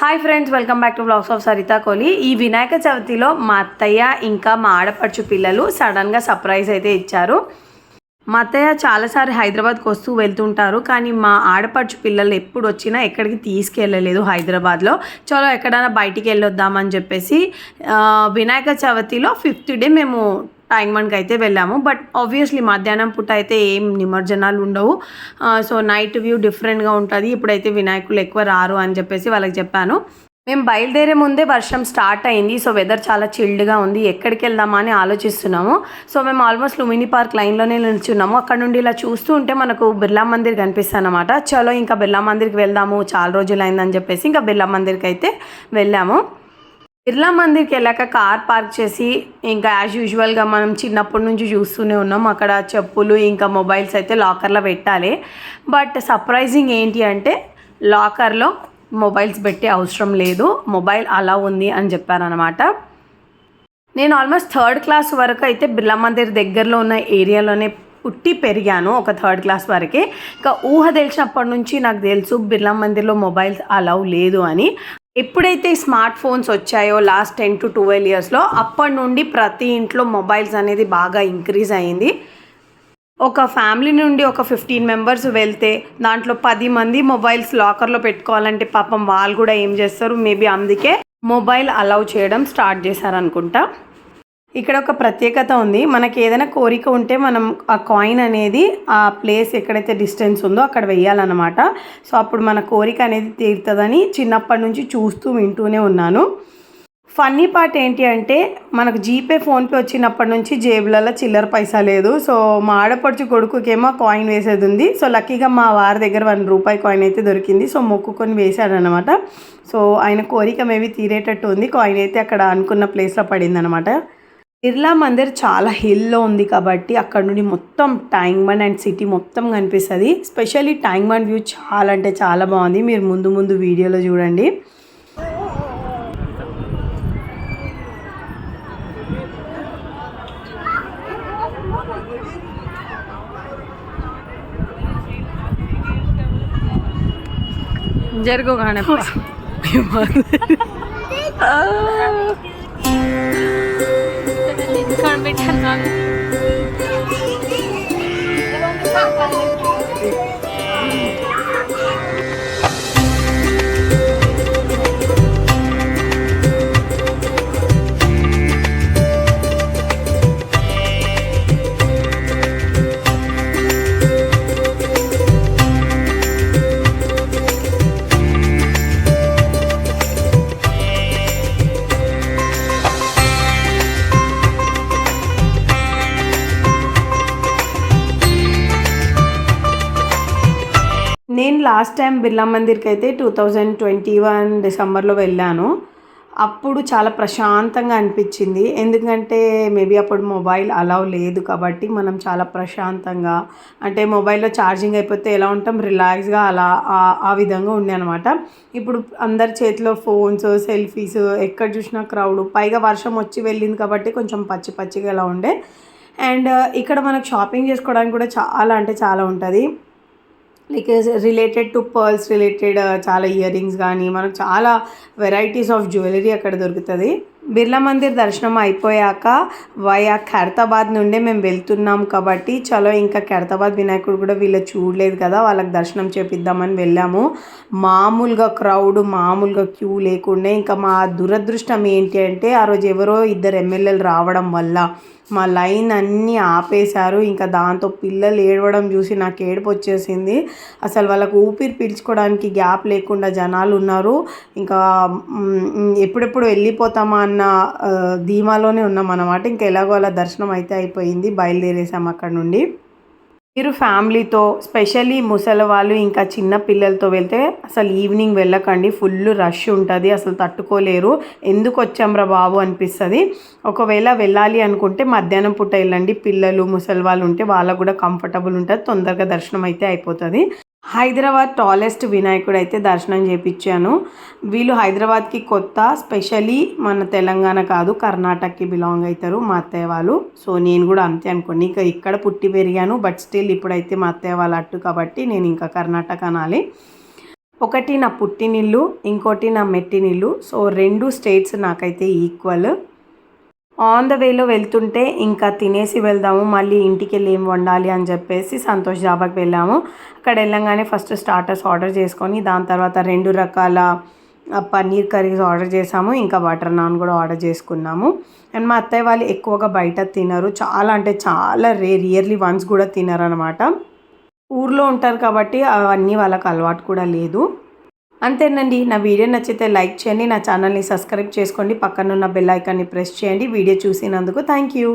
Hi friends welcome back to blogs of Sarita Kohli ఈ వినాయక చవితిలో మా అత్తయ్య ఇంకా మా ఆడపడుచు పిల్లలు సడన్గా సర్ప్రైజ్ అయితే ఇచ్చారు. మా అత్తయ్య చాలాసార్లు హైదరాబాద్కి వస్తూ వెళ్తుంటారు కానీ మా ఆడపడుచు పిల్లలు ఎప్పుడు వచ్చినా ఎక్కడికి తీసుకెళ్ళలేదు హైదరాబాద్లో. చలో ఎక్కడైనా బయటికి వెళ్ళొద్దామని చెప్పేసి వినాయక చవితిలో ఫిఫ్త్ డే మేము ట్యాంక్ బండ్కి అయితే వెళ్ళాము. బట్ ఆబ్వియస్లీ మధ్యాహ్నం పూట అయితే ఏం నిమజ్జనాలు ఉండవు. సో నైట్ వ్యూ డిఫరెంట్గా ఉంటుంది. ఇప్పుడైతే వినాయకులు ఎక్కువ రారు అని చెప్పేసి వాళ్ళకి చెప్పాను. మేము బయలుదేరే ముందే వర్షం స్టార్ట్ అయింది. సో వెదర్ చాలా చిల్డ్గా ఉంది. ఎక్కడికి వెళ్దామా అని ఆలోచిస్తున్నాము. సో మేము ఆల్మోస్ట్ లుమిని పార్క్ లైన్లోనే నిల్చున్నాము. అక్కడ నుండి ఇలా చూస్తూ ఉంటే మనకు బిర్లా మందిర్ కనిపిస్తుంది అనమాట చలో ఇంకా బిర్లా మందిర్కి వెళ్దాము. చాలా రోజులు అయిందని చెప్పేసి ఇంకా బిర్లా మందిర్కి అయితే వెళ్ళాము. బిర్లా మందిర్కి వెళ్ళాక కార్ పార్క్ చేసి ఇంకా యాజ్ యూజువల్గా మనం చిన్నప్పటి నుంచి చూస్తూనే ఉన్నాం. అక్కడ చెప్పులు ఇంకా మొబైల్స్ అయితే లాకర్లో పెట్టాలి. బట్ సర్ప్రైజింగ్ ఏంటి అంటే లాకర్లో మొబైల్స్ పెట్టే అవసరం లేదు. మొబైల్ అలా ఉంది అని చెప్పారనమాట నేను ఆల్మోస్ట్ థర్డ్ క్లాస్ వరకు అయితే బిర్లా మందిర్ దగ్గరలో ఉన్న ఏరియాలోనే పుట్టి పెరిగాను ఒక థర్డ్ క్లాస్ వరకే. ఇంకా ఊహ తెలిసినప్పటి నుంచి నాకు తెలుసు బిర్లా మందిర్లో మొబైల్స్ అలౌ లేదు అని. ఎప్పుడైతే స్మార్ట్ ఫోన్స్ వచ్చాయో లాస్ట్ టెన్ టు ట్వెల్వ్ ఇయర్స్లో అప్పటి నుండి ప్రతి ఇంట్లో మొబైల్స్ అనేది బాగా ఇంక్రీజ్ అయింది. ఒక ఫ్యామిలీ నుండి ఒక ఫిఫ్టీన్ మెంబర్స్ వెళ్తే దాంట్లో పది మంది మొబైల్స్ లాకర్లో పెట్టుకోవాలంటే పాపం వాళ్ళు కూడా ఏం చేస్తారు? మేబీ అందుకే మొబైల్ అలౌ చేయడం స్టార్ట్ చేశారనుకుంటా. ఇక్కడ ఒక ప్రత్యేకత ఉంది. మనకి ఏదైనా కోరిక ఉంటే మనం ఆ కాయిన్ అనేది ఆ ప్లేస్ ఎక్కడైతే డిస్టెన్స్ ఉందో అక్కడ వెయ్యాలన్నమాట. సో అప్పుడు మన కోరిక అనేది తీరుతుందని చిన్నప్పటి నుంచి చూస్తూ వింటూనే ఉన్నాను. ఫన్నీ పార్ట్ ఏంటి అంటే మనకు జీపే ఫోన్పే వచ్చినప్పటి నుంచి జేబులలో చిల్లర పైసా లేదు. సో మా ఆడపడుచు కొడుకుకేమో కాయిన్ వేసేది ఉంది. సో లక్కీగా మా వారి దగ్గర వన్ రూపాయి కాయిన్ అయితే దొరికింది. సో మొక్కుకొని వేశాడనమాట సో ఆయన కోరిక మేబీ తీరేటట్టు ఉంది. కాయిన్ అయితే అక్కడ అనుకున్న ప్లేస్లో పడింది అనమాట బిర్లా మందిర్ చాలా హిల్లో ఉంది కాబట్టి అక్కడ నుండి మొత్తం బండ్ అండ్ సిటీ మొత్తం కనిపిస్తుంది. స్పెషల్లీ బండ్ వ్యూ చాలా అంటే చాలా బాగుంది. మీరు ముందు ముందు వీడియోలో చూడండి. జరుగు కానీ Karma Channel. నేను లాస్ట్ టైం బిర్లా మందిర్కి అయితే టూ థౌజండ్ ట్వంటీ వన్ డిసెంబర్లో వెళ్ళాను. అప్పుడు చాలా ప్రశాంతంగా అనిపించింది. ఎందుకంటే మేబీ అప్పుడు మొబైల్ అలౌ లేదు కాబట్టి మనం చాలా ప్రశాంతంగా అంటే మొబైల్లో ఛార్జింగ్ అయిపోతే ఎలా ఉంటాం రిలాక్స్గా అలా ఆ- విధంగా ఉండే అనమాట ఇప్పుడు అందరి చేతిలో ఫోన్స్ సెల్ఫీస్ ఎక్కడ చూసినా క్రౌడ్ పైగా వర్షం వచ్చి వెళ్ళింది కాబట్టి కొంచెం పచ్చి పచ్చిగా ఎలా ఉండే. అండ్ ఇక్కడ మనకు షాపింగ్ చేసుకోవడానికి కూడా చాలా అంటే చాలా ఉంటుంది. Like related to pearls related చాలా ఇయర్ రింగ్స్ కానీ మనకు చాలా వెరైటీస్ ఆఫ్ జ్యువెలరీ అక్కడ దొరుకుతుంది. బిర్లా మందిర్ దర్శనం అయిపోయాక వయా ఖైరతాబాద్ నుండే మేము వెళ్తున్నాం కాబట్టి చలో ఇంకా ఖైరతాబాద్ వినాయకుడు కూడా వీళ్ళు చూడలేదు కదా వాళ్ళకి దర్శనం చేపిద్దామని వెళ్ళాము. మామూలుగా క్రౌడ్ మామూలుగా క్యూ లేకుండే ఇంకా మా దురదృష్టం ఏంటి అంటే ఆ రోజు ఎవరో ఇద్దరు ఎమ్మెల్యేలు రావడం వల్ల మా లైన్ అన్నీ ఆపేశారు. ఇంకా దాంతో పిల్లలు ఏడవడం చూసి నాకు ఏడుపు వచ్చేసింది. అసలు వాళ్ళకు ఊపిరి పీల్చుకోవడానికి గ్యాప్ లేకుండా జనాలు ఉన్నారు. ఇంకా ఎప్పుడెప్పుడు వెళ్ళిపోతామా అన్న ధీమాలోనే ఉన్నాం అన్నమాట. ఇంకా ఎలాగో అలా దర్శనం అయితే అయిపోయింది. బయలుదేరేసాం అక్కడ నుండి. మీరు ఫ్యామిలీతో స్పెషల్లీ ముసలి వాళ్ళు ఇంకా చిన్న పిల్లలతో వెళ్తే అసలు ఈవినింగ్ వెళ్ళకండి. ఫుల్ రష్ ఉంటుంది. అసలు తట్టుకోలేరు. ఎందుకు వచ్చాంరా బాబు అనిపిస్తుంది. ఒకవేళ వెళ్ళాలి అనుకుంటే మధ్యాహ్నం పూట వెళ్ళండి. పిల్లలు ముసలి వాళ్ళు ఉంటే వాళ్ళకు కూడా కంఫర్టబుల్ ఉంటుంది. తొందరగా దర్శనం అయితే అయిపోతుంది. హైదరాబాద్ టాలెస్ట్ వినాయకుడు అయితే దర్శనం చేపించాను. వీళ్ళు హైదరాబాద్కి కొత్త స్పెషలీ మన తెలంగాణ కాదు కర్ణాటకకి బిలాంగ్ అవుతారు మా అత్తయ్య వాళ్ళు. సో నేను కూడా అంతే అనుకోండి. ఇంకా ఇక్కడ పుట్టి పెరిగాను బట్ స్టిల్ ఇప్పుడైతే మా అత్తయ్య వాళ్ళ అట్టు కాబట్టి నేను ఇంకా కర్ణాటక అనాలి. ఒకటి నా పుట్టినిల్లు ఇంకోటి నా మెట్టినిల్లు. సో రెండు స్టేట్స్ నాకైతే ఈక్వల్. ఆన్ ద వేలో వెళ్తుంటే ఇంకా తినేసి వెళ్దాము మళ్ళీ ఇంటికి వెళ్ళి ఏం వండాలి అని చెప్పేసి సంతోష్ డాబాకి వెళ్ళాము. అక్కడ వెళ్ళంగానే ఫస్ట్ స్టార్టర్స్ ఆర్డర్ చేసుకొని దాని తర్వాత రెండు రకాల పన్నీర్ కర్రీస్ ఆర్డర్ చేసాము. ఇంకా బటర్ నాన్ కూడా ఆర్డర్ చేసుకున్నాము. అండ్ మా అత్తయ్య వాళ్ళు ఎక్కువగా బయట తినరు. చాలా అంటే చాలా రేర్ ఇయర్లీ వన్స్ కూడా తినరు అనమాట ఊర్లో ఉంటారు కాబట్టి అవన్నీ వాళ్ళకి అలవాటు కూడా లేదు. అంతేనండి. నా వీడియో నచ్చితే లైక్ చేయండి. నా ఛానల్ని సబ్స్క్రైబ్ చేసుకోండి. పక్కనున్న బెల్ ఐకాన్ని ప్రెస్ చేయండి. వీడియో చూసినందుకు థ్యాంక్ యూ.